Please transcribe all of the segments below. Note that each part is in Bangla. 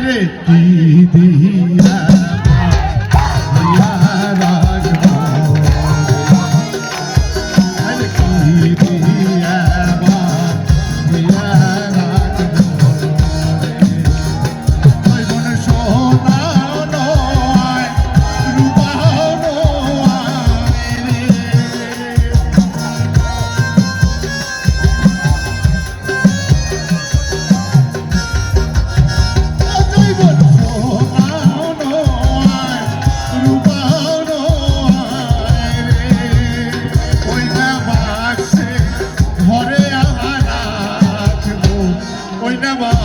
রে দিয়া never.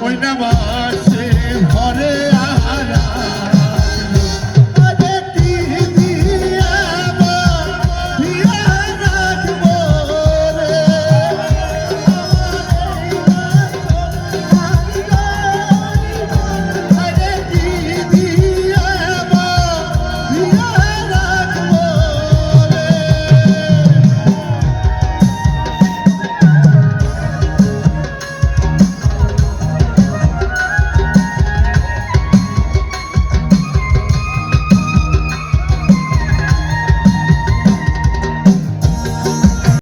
ওই নামাজ